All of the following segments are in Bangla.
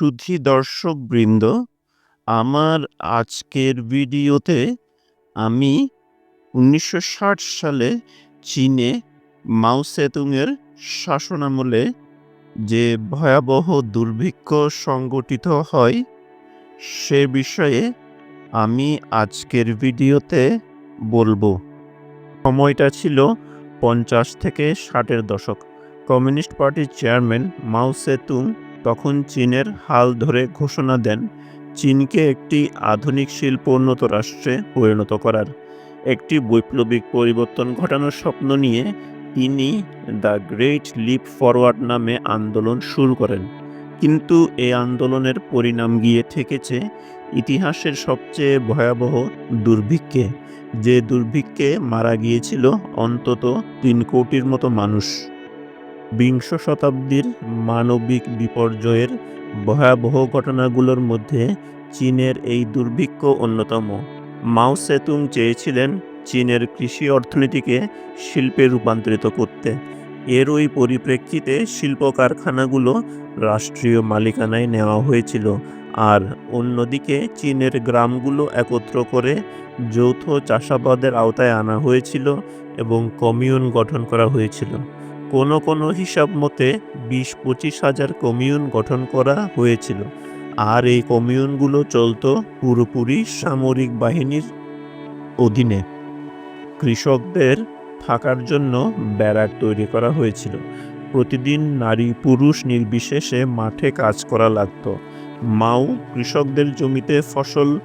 সুধী দর্শকবৃন্দ, আমার আজকের ভিডিওতে আমি উনিশশো ষাট সালে চীনে মাও সেতুংয়ের শাসনামলে যে ভয়াবহ দুর্ভিক্ষ সংগঠিত হয়, সে বিষয়ে আমি আজকের ভিডিওতে বলব। সময়টা ছিল পঞ্চাশ থেকে ষাটের দশক। কমিউনিস্ট পার্টির চেয়ারম্যান মাও সেতুং তখন চীনের হাল ধরে ঘোষণা দেন, চীনকে একটি আধুনিক শিল্পোন্নত রাষ্ট্রে পরিণত করার। একটি বৈপ্লবিক পরিবর্তন ঘটানোর স্বপ্ন নিয়ে তিনি দ্য গ্রেট লিপ ফরওয়ার্ড নামে আন্দোলন শুরু করেন। কিন্তু এই আন্দোলনের পরিণাম গিয়ে থেকেছে ইতিহাসের সবচেয়ে ভয়াবহ দুর্ভিক্ষে, যে দুর্ভিক্ষে মারা গিয়েছিল অন্তত তিন কোটির মতো মানুষ। বিংশ শতাব্দীর মানবিক বিপর্যয়ের ভয়াবহ ঘটনাগুলোর মধ্যে চীনের এই দুর্ভিক্ষ অন্যতম। মাও সেতুং চেয়েছিলেন চীনের কৃষি অর্থনীতিকে শিল্পে রূপান্তরিত করতে। এর ওই পরিপ্রেক্ষিতে শিল্প কারখানাগুলো রাষ্ট্রীয় মালিকানায় নেওয়া হয়েছিল আর অন্যদিকে চীনের গ্রামগুলো একত্র করে যৌথ চাষাবাদের আওতায় আনা হয়েছিল এবং কমিউন গঠন করা হয়েছিল। কোনো কোনো হিসাব মতে বিশ পঁচিশ হাজার কমিউন গঠন করা হয়েছিল। আর এই কমিউনগুলো চলতো পুরোপুরি সামরিক বাহিনীর অধীনে। কৃষকদের থাকার জন্য ব্যারাক তৈরি করা হয়েছিল। প্রতিদিন নারী পুরুষ নির্বিশেষে মাঠে কাজ করা লাগতো। মাও কৃষকদের জমিতে ফসল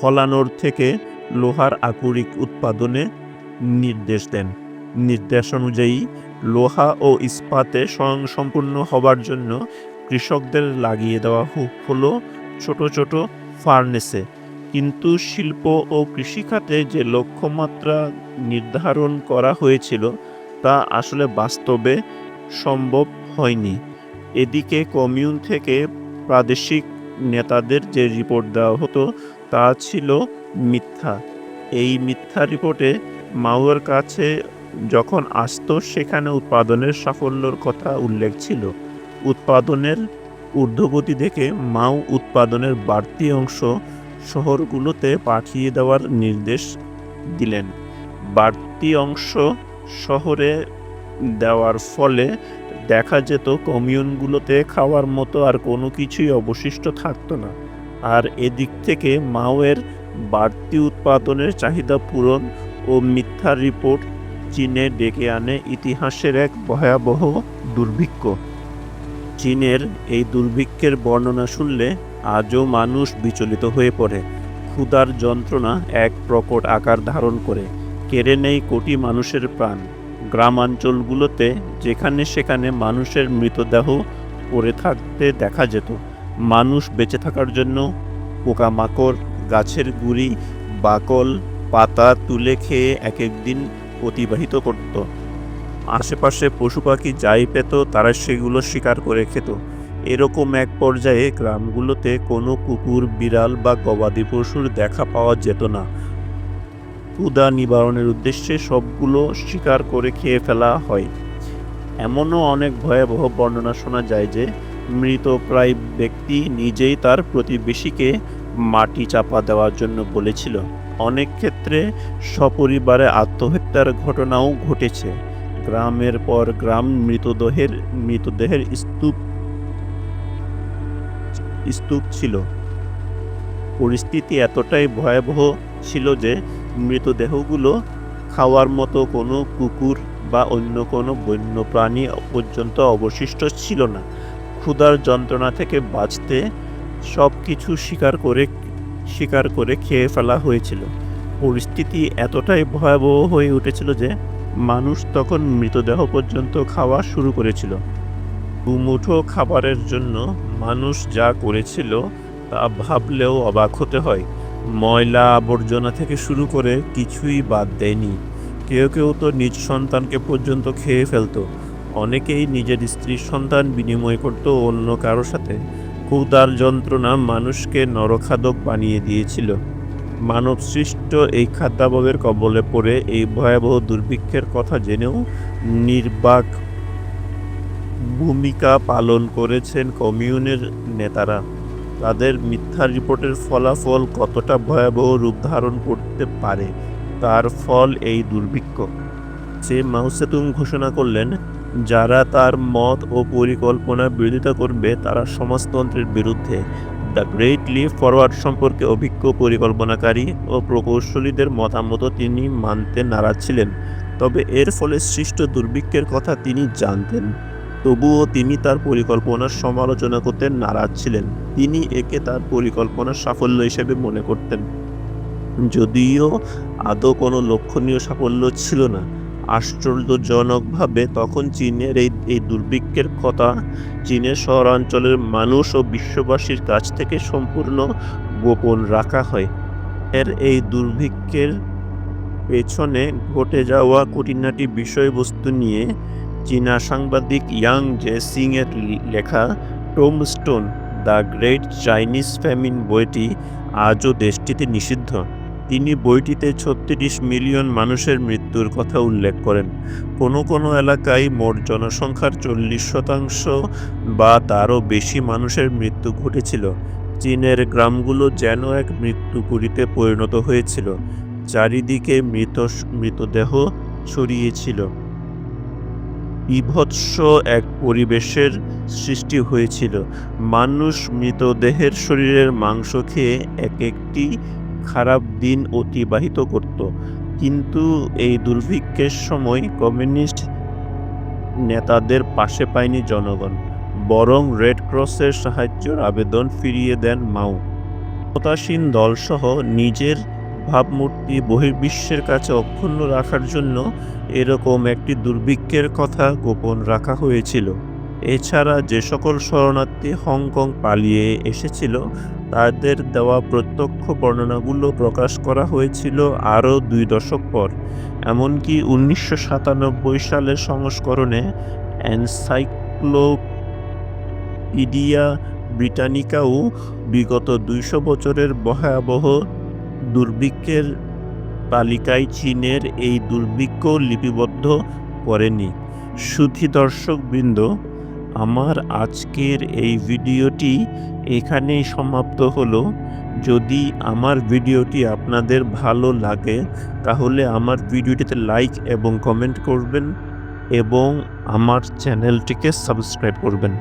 ফলানোর থেকে লোহার আকরিক উৎপাদনে নির্দেশ দেন। নির্দেশ অনুযায়ী লোহা ও ইস্পাতে স্বয়ংসম্পূর্ণ হবার জন্য কৃষকদের লাগিয়ে দেওয়া হলো ছোট ছোট ফার্নেসে। কিন্তু শিল্প ও কৃষিখাতে যে লক্ষ্যমাত্রা নির্ধারণ করা হয়েছিল, তা আসলে বাস্তবে সম্ভব হয়নি। এদিকে কমিউন থেকে প্রাদেশিক নেতাদের যে রিপোর্ট দেওয়া হতো, তা ছিল মিথ্যা। এই মিথ্যা রিপোর্টে মাওয়ের কাছে যখন আসতো, সেখানে উৎপাদনের সাফল্যর কথা উল্লেখ ছিল। উৎপাদনের ঊর্ধ্বগতি দেখে মাও উৎপাদনের বাড়তি অংশ শহরগুলোতে পাঠিয়ে দেওয়ার নির্দেশ দিলেন। বাড়তি অংশ শহরে দেওয়ার ফলে দেখা যেত কমিউনগুলোতে খাওয়ার মতো আর কোনো কিছুই অবশিষ্ট থাকতো না। আর এদিক থেকে মাওয়ের বাড়তি উৎপাদনের চাহিদা পূরণ ও মিথ্যা রিপোর্ট চীনে ডেকে আনে ইতিহাসের এক ভয়াবহ দুর্ভিক্ষ। চীনের এই দুর্ভিক্ষের বর্ণনা শুনলে আজও মানুষ বিচলিত হয়ে পড়ে। ক্ষুধার যন্ত্রণা এক প্রকট আকার ধারণ করে, কেড়ে নেই কোটি মানুষের প্রাণ। গ্রামাঞ্চলগুলোতে যেখানে সেখানে মানুষের মৃতদেহ পড়ে থাকতে দেখা যেত। মানুষ বেঁচে থাকার জন্য পোকামাকড়, গাছের গুড়ি, বাকল, পাতা তুলে খেয়ে এক এক দিন অতিবাহিত করত। আশেপাশে পশু পাখি যাই পেত, তারা সেগুলো শিকার করে খেত। এরকম এক পর্যায়ে গ্রামগুলোতে কোনো কুকুর, বিড়াল বা গবাদি পশুর দেখা পাওয়া যেত না। ক্ষুদা নিবারণের উদ্দেশ্যে সবগুলো শিকার করে খেয়ে ফেলা হয়। এমনও অনেক ভয়াবহ বর্ণনা শোনা যায় যে, মৃত প্রায় ব্যক্তি নিজেই তার প্রতিবেশীকে মাটি চাপা দেওয়ার জন্য বলেছিল। অনেক ক্ষেত্রে সপরিবারে আত্মহত্যার ঘটনাও ঘটেছে। গ্রামের পর গ্রাম মৃতদেহের মৃতদেহের স্তূপ স্তূপ ছিল। পরিস্থিতি এতটাই ভয়াবহ ছিল যে মৃতদেহগুলো খাওয়ার মতো কোনো কুকুর বা অন্য কোনো বন্য প্রাণী পর্যন্ত অবশিষ্ট ছিল না। ক্ষুধার যন্ত্রণা থেকে বাঁচতে সব কিছু শিকার করে শিকার করে খেয়ে ফেলা হয়েছিল। পরিস্থিতি এতটাই ভয়াবহ হয়ে উঠেছিল যে মানুষ তখন মৃতদেহ পর্যন্ত খাওয়া শুরু করেছিল। দুমুঠো খাবারের জন্য মানুষ যা করেছিল তা ভাবলেও অবাক হতে হয়। ময়লা আবর্জনা থেকে শুরু করে কিছুই বাদ দেয়নি। কেউ কেউ তো নিজ সন্তানকে পর্যন্ত খেয়ে ফেলতো। অনেকেই নিজের স্ত্রীর সন্তান বিনিময় করত অন্য কারোর সাথে। ক্ষুদার যন্ত্রণা মানুষকে নরখাদক বানিয়ে দিয়েছিল। মানব সৃষ্ট এই খাদ্যাভাবের কবলে পড়ে এই ভয়াবহ দুর্ভিক্ষের কথা জেনেও নির্বাক ভূমিকা পালন করেছেন কমিউনের নেতারা। তাদের মিথ্যা রিপোর্টের ফলাফল কতটা ভয়াবহ রূপ ধারণ করতে পারে, তার ফল এই দুর্ভিক্ষ। সে মাউসেতুং ঘোষণা করলেন যারা তার মত ও পরিকল্পনার বিরোধিতা করবে, তারা সমাজতন্ত্রের বিরুদ্ধে দ্য গ্রেট লিপ ফরওয়ার্ড সম্পর্কে অভিজ্ঞ পরিকল্পনাকারী ও প্রকৌশলীদের মতামত তিনি মানতে নারাজ ছিলেন। তবে এর ফলে সৃষ্ট দুর্ভিক্ষের কথা তিনি জানতেন। তবুও তিনি তার পরিকল্পনার সমালোচনা করতে নারাজ ছিলেন। তিনি একে তার পরিকল্পনার সাফল্য হিসেবে মনে করতেন। যদিও আদৌ কোনো লক্ষণীয় সাফল্য ছিল না। আশ্চর্যজনকভাবে তখন চীনের এই এই দুর্ভিক্ষের কথা চীনের শহরাঞ্চলের মানুষ ও বিশ্ববাসীর কাছ থেকে সম্পূর্ণ গোপন রাখা হয়। এর এই দুর্ভিক্ষের পেছনে ঘটে যাওয়া খুঁটিনাটি বিষয়বস্তু নিয়ে চীনা সাংবাদিক ইয়াং জে সিং এর লেখা tombstone the great Chinese famine বইটি আজও দেশটিতে নিষিদ্ধ। তিনি বইটিতে ছত্রিশ মিলিয়ন মানুষের মৃত্যুর কথা উল্লেখ করেন। কোনো কোনো এলাকায় মোট জনসংখ্যার চল্লিশ শতাংশ বা তারও বেশি মানুষের মৃত্যু ঘটেছিল। চীনের গ্রামগুলো যেন এক মৃত্যুপুরীতে পরিণত হয়েছিল। চারিদিকে মৃত মৃতদেহ ছড়িয়েছিল বিভৎস এক পরিবেশের সৃষ্টি হয়েছিল। মানুষ মৃতদেহের শরীরের মাংস খেয়ে এক একটি খারাপ দিন অতিবাহিত করত। কিন্তু এই দুর্ভিক্ষের সময় কমিউনিস্ট নেতাদের পাশে পায়নি জনগণ, বরং রেড ক্রসের সাহায্যের আবেদন ফিরিয়ে দেন মাও। ক্ষমতাসীন দলসহ নিজের ভাবমূর্তি বহির্বিশ্বের কাছে অক্ষুণ্ণ রাখার জন্য এরকম একটি দুর্ভিক্ষের কথা গোপন রাখা হয়েছিল। এছাড়া যে সকল শরণার্থী হংকং পালিয়ে এসেছিল তাদের দেওয়া প্রত্যক্ষ বর্ণনাগুলো প্রকাশ করা হয়েছিল আরও দুই দশক পর। এমনকি উনিশশো সাতানব্বই সালের সংস্করণে এনসাইক্লোপিডিয়া ব্রিটানিকাও বিগত দুইশো বছরের ভয়াবহ দুর্ভিক্ষের তালিকায় চীনের এই দুর্ভিক্ষ লিপিবদ্ধ করেনি। সুধী দর্শকবৃন্দ, আমার আজকের এই ভিডিওটি এখানেই সমাপ্ত হলো। যদি আমার ভিডিওটি আপনাদের ভালো লাগে, তাহলে আমার ভিডিওটিতে লাইক এবং কমেন্ট করবেন এবং আমার চ্যানেলটিকে সাবস্ক্রাইব করবেন।